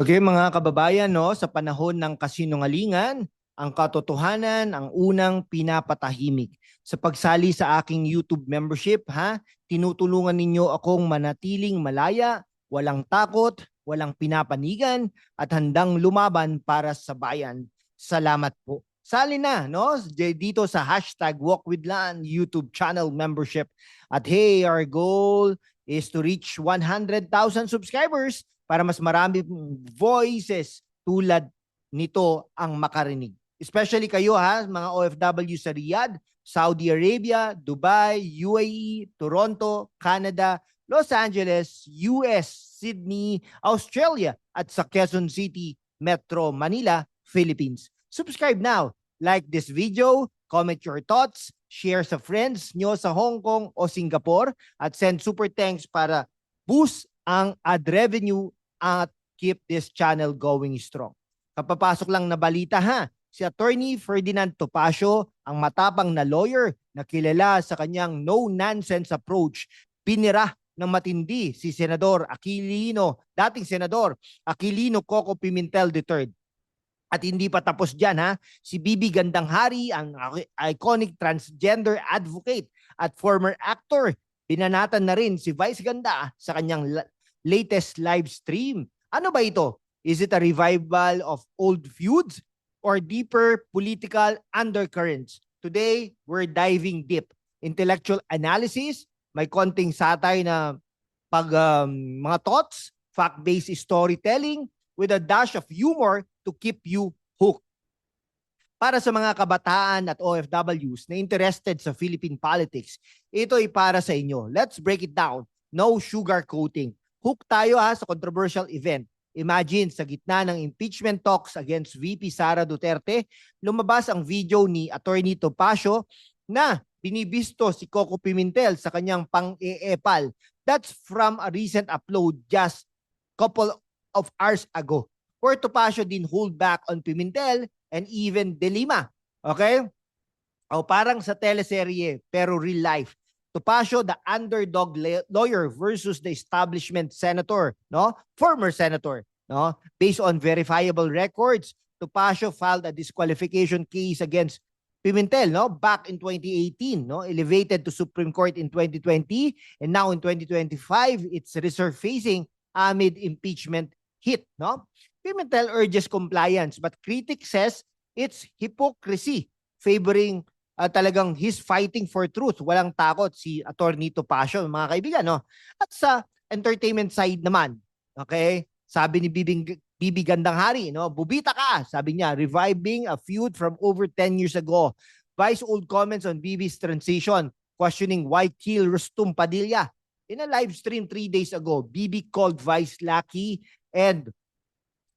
Okay, mga kababayan, no, sa panahon ng kasinungalingan, ang katotohanan ang unang pinapatahimik. Sa pagsali sa aking YouTube membership, ha, tinutulungan ninyo akong manatiling malaya, walang takot, walang pinapanigan, at handang lumaban para sa bayan. Salamat po. Sali na, no? Dito sa hashtag Walk with Lan YouTube channel membership. At hey, our goal is to reach 100,000 subscribers para mas marami voices tulad nito ang makarinig. Especially kayo ha, mga OFW sa Riyadh, Saudi Arabia, Dubai, UAE, Toronto, Canada, Los Angeles, US, Sydney, Australia, at sa Quezon City, Metro Manila, Philippines. Subscribe now, like this video, comment your thoughts, share sa friends nyo sa Hong Kong o Singapore, at send super thanks para boost ang ad revenue at keep this channel going strong. Kapapasok lang na balita ha, si Attorney Ferdinand Topacio, ang matapang na lawyer na kilala sa kanyang no-nonsense approach, pinira ng matindi si Senador Aquilino, dating Senador Aquilino Coco Pimentel III. At hindi pa tapos dyan ha, si Bibi Gandanghari, ang iconic transgender advocate at former actor, binanatan na rin si Vice Ganda sa kanyang latest live stream. Ano ba ito? Is it a revival of old feuds or deeper political undercurrents? Today, we're diving deep. Intellectual analysis, may konting satire na pag um, mga thoughts, fact-based storytelling with a dash of humor to keep you hooked. Para sa mga kabataan at OFWs na interested sa Philippine politics, ito ay para sa inyo. Let's break it down. No sugar coating. Hook tayo ha sa controversial event. Imagine sa gitna ng impeachment talks against VP Sara Duterte, lumabas ang video ni Attorney Topacio na binibisto si Coco Pimentel sa kanyang pang-eepal. That's from a recent upload just couple of hours ago. Where Topacio didn't hold back on Pimentel and even De Lima. Okay? O parang sa teleserye pero real life. Topacio, the underdog la- lawyer versus the establishment senator, no? Former senator, no? Based on verifiable records, Topacio filed a disqualification case against Pimentel, no? Back in 2018, no? Elevated to Supreme Court in 2020 and now in 2025, it's resurfacing amid impeachment hit, no? Pimentel urges compliance but critics says it's hypocrisy favoring uh, talagang he's fighting for truth. Walang takot si Attorney Topacio, mga kaibigan, no? At sa entertainment side naman, okay? Sabi ni Bibing Bibi Gandanghari, no? Bubita ka, sabi niya, reviving a feud from over 10 years ago. Vice old comments on Bibi's transition, questioning why kill Rustum Padilla. In a live stream three days ago, Bibi called Vice lucky and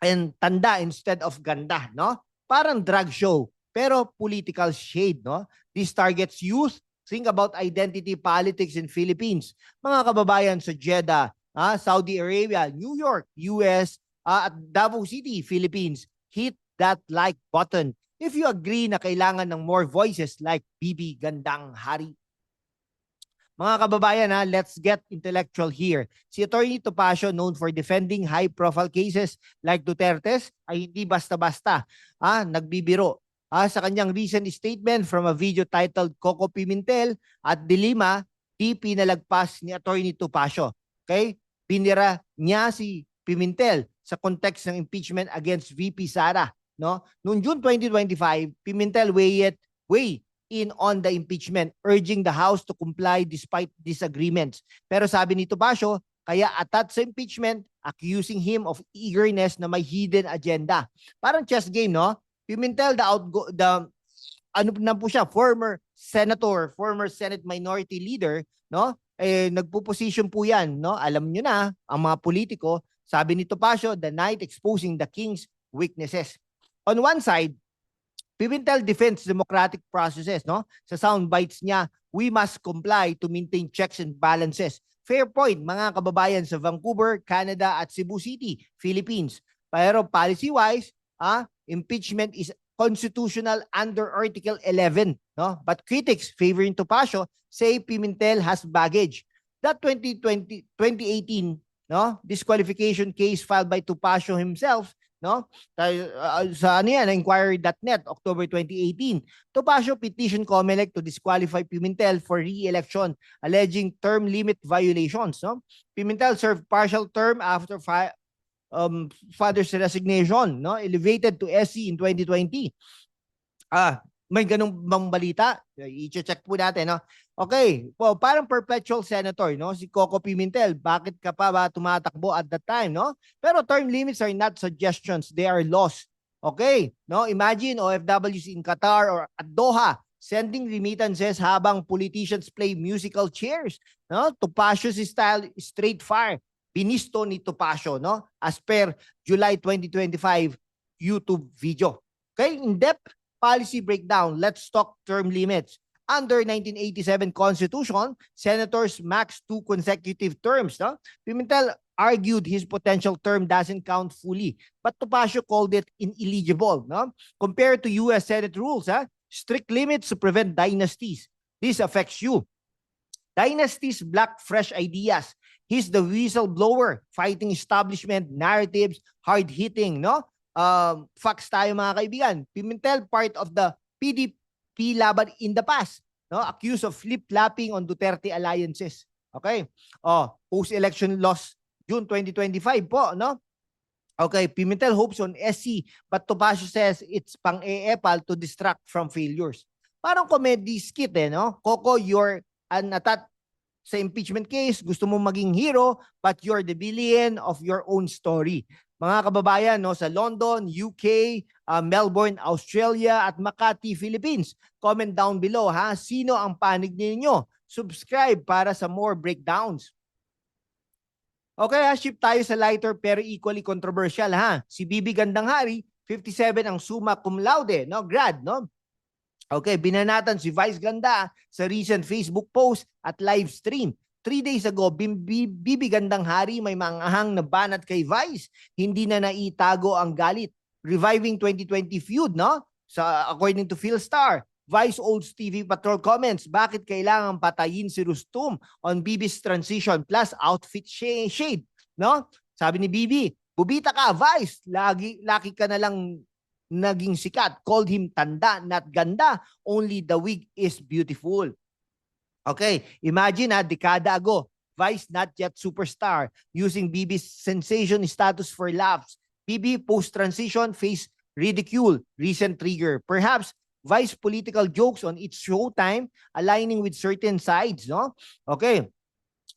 and tanda instead of ganda, no? Parang drag show, pero political shade, no? This targets youth. Think about identity politics in Philippines. Mga kababayan sa Jeddah, ah, Saudi Arabia, New York, US, ah, at Davao City, Philippines. Hit that like button if you agree na kailangan ng more voices like Bibi Gandang Hari. Mga kababayan, ha, let's get intellectual here. Si Attorney Topacio, known for defending high-profile cases like Duterte's, ay hindi basta-basta. Ah, nagbibiro. Ah, sa kanyang recent statement from a video titled Coco Pimentel at Dilima, di pinalagpas ni Attorney Topacio. Okay? Binira niya si Pimentel sa context ng impeachment against VP Sara. No? Noong June 2025, Pimentel weighed, weigh in on the impeachment, urging the House to comply despite disagreements. Pero sabi ni Topacio, kaya atat sa impeachment, accusing him of eagerness na may hidden agenda. Parang chess game, no? Pimentel, the, outgo, the ano na po siya, former senator, former Senate Minority Leader, no? Eh, nagpo-position po yan, no? Alam nyo na, ang mga politiko, sabi ni Topacio, the night exposing the king's weaknesses. On one side, Pimentel defends democratic processes, no? Sa sound bites niya, we must comply to maintain checks and balances. Fair point, mga kababayan sa Vancouver, Canada at Cebu City, Philippines. Pero policy-wise, ah, impeachment is constitutional under Article 11, no? But critics favoring Topacio say Pimentel has baggage. That 2020 2018 no? Disqualification case filed by Tupacio himself, no? Uh, sa ano yan, inquiry.net, October 2018. Tupacio petitioned COMELEC to disqualify Pimentel for re-election alleging term limit violations, no? Pimentel served partial term after fi- um, father's resignation, no? Elevated to SC in 2020. Ah, may ganung bang balita? I-check po natin, no? Okay, po, parang perpetual senator, no? Si Coco Pimentel, bakit ka pa ba tumatakbo at that time, no? Pero term limits are not suggestions, they are laws. Okay, no? Imagine OFWs in Qatar or at Doha sending remittances habang politicians play musical chairs, no? Tupacio's style straight fire. Binisto ni Tupacio, no? As per July 2025 YouTube video. Okay, in-depth policy breakdown. Let's talk term limits. Under 1987 Constitution, senators max two consecutive terms. No? Pimentel argued his potential term doesn't count fully, but Topacio called it ineligible. No? Compared to U.S. Senate rules, ha? strict limits to prevent dynasties. This affects you. Dynasties block fresh ideas. He's the whistleblower, fighting establishment, narratives, hard-hitting, no? um, facts tayo mga kaibigan. Pimentel part of the PDP laban in the past, no? Accused of flip-flopping on Duterte alliances. Okay? Oh, post-election loss June 2025 po, no? Okay, Pimentel hopes on SC but Topacio says it's pang-eepal to distract from failures. Parang comedy skit eh, no? Coco, you're an atat sa impeachment case, gusto mo maging hero, but you're the villain of your own story mga kababayan no sa London, UK, uh, Melbourne, Australia at Makati, Philippines. Comment down below ha, sino ang panig ninyo? Subscribe para sa more breakdowns. Okay, ha, ship tayo sa lighter pero equally controversial ha. Si Bibi Gandang-Hari, 57 ang summa cum laude, no? Grad, no? Okay, binanatan si Vice Ganda sa recent Facebook post at live stream. Three days ago, Bibi Gandang Hari may maangahang na banat kay Vice. Hindi na naitago ang galit. Reviving 2020 feud, no? Sa according to Philstar, Vice Olds TV Patrol comments, bakit kailangan patayin si Rustum on Bibi's transition plus outfit shade, no? Sabi ni Bibi, bubita ka, Vice, lagi, laki ka na lang naging sikat. Called him tanda, not ganda. Only the wig is beautiful. Okay, imagine ha, dekada ago, Vice not yet superstar, using BB's sensation status for laughs. BB post-transition face ridicule, recent trigger. Perhaps Vice political jokes on its showtime aligning with certain sides, no? Okay.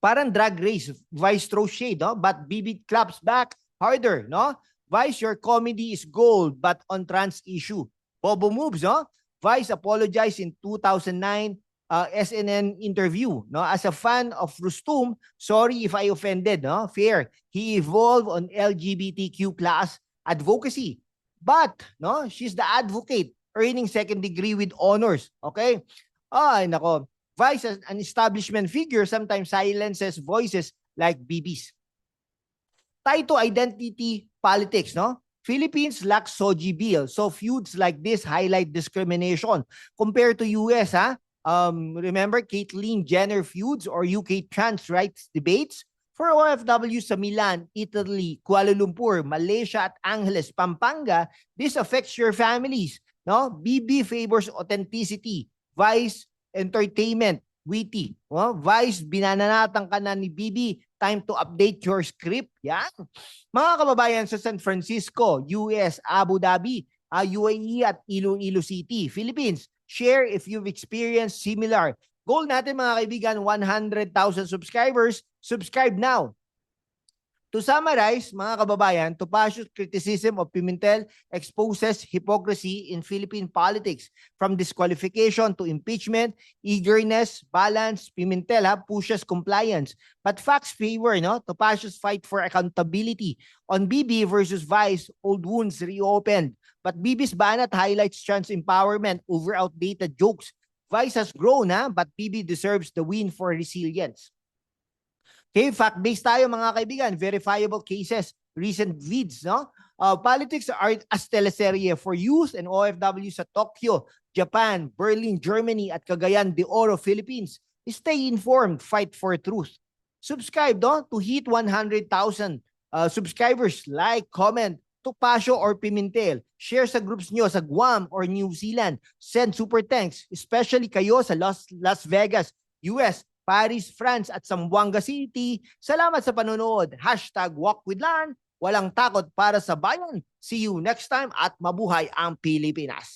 Parang drag race, Vice throws shade, no? But BB claps back harder, no? Vice, your comedy is gold, but on trans issue. Bobo moves, no? Vice apologized in 2009 uh, SNN interview. No, as a fan of Rustum, sorry if I offended. No, fair. He evolved on LGBTQ plus advocacy, but no, she's the advocate earning second degree with honors. Okay. Ay nako. Vice an establishment figure sometimes silences voices like BBs. Tie to identity politics, no? Philippines lacks SOGI bill, so feuds like this highlight discrimination compared to US, ha? Um, remember Caitlyn Jenner feuds or UK trans rights debates? For OFW sa Milan, Italy, Kuala Lumpur, Malaysia at Angeles, Pampanga, this affects your families. No? BB favors authenticity. Vice Entertainment, witty. No? Vice, binananatan ka na ni BB. Time to update your script. Yan. Mga kababayan sa San Francisco, US, Abu Dhabi, uh, UAE at Iloilo City, Philippines, Share if you've experienced similar. Goal natin mga kaibigan, 100,000 subscribers. Subscribe now. To summarize, mga kababayan, Topacio's criticism of Pimentel exposes hypocrisy in Philippine politics. From disqualification to impeachment, eagerness, balance, Pimentel ha, pushes compliance. But facts favor, no? Topacio's fight for accountability. On BB versus Vice, old wounds reopened. But BB's banat highlights trans empowerment over outdated jokes. Vice has grown, ha? but BB deserves the win for resilience. Okay, fact-based tayo mga kaibigan, verifiable cases, recent vids, no? Uh, politics are as teleserye for youth and OFW sa Tokyo, Japan, Berlin, Germany at Cagayan de Oro, Philippines. Stay informed, fight for truth. subscribe no, to hit 100,000 uh, subscribers. Like, comment, Topacio or Pimentel. Share sa groups nyo sa Guam or New Zealand. Send super thanks, especially kayo sa Las, Las Vegas, US, Paris, France at Zamboanga City. Salamat sa panonood. Hashtag Walk with Lan. Walang takot para sa bayan. See you next time at mabuhay ang Pilipinas.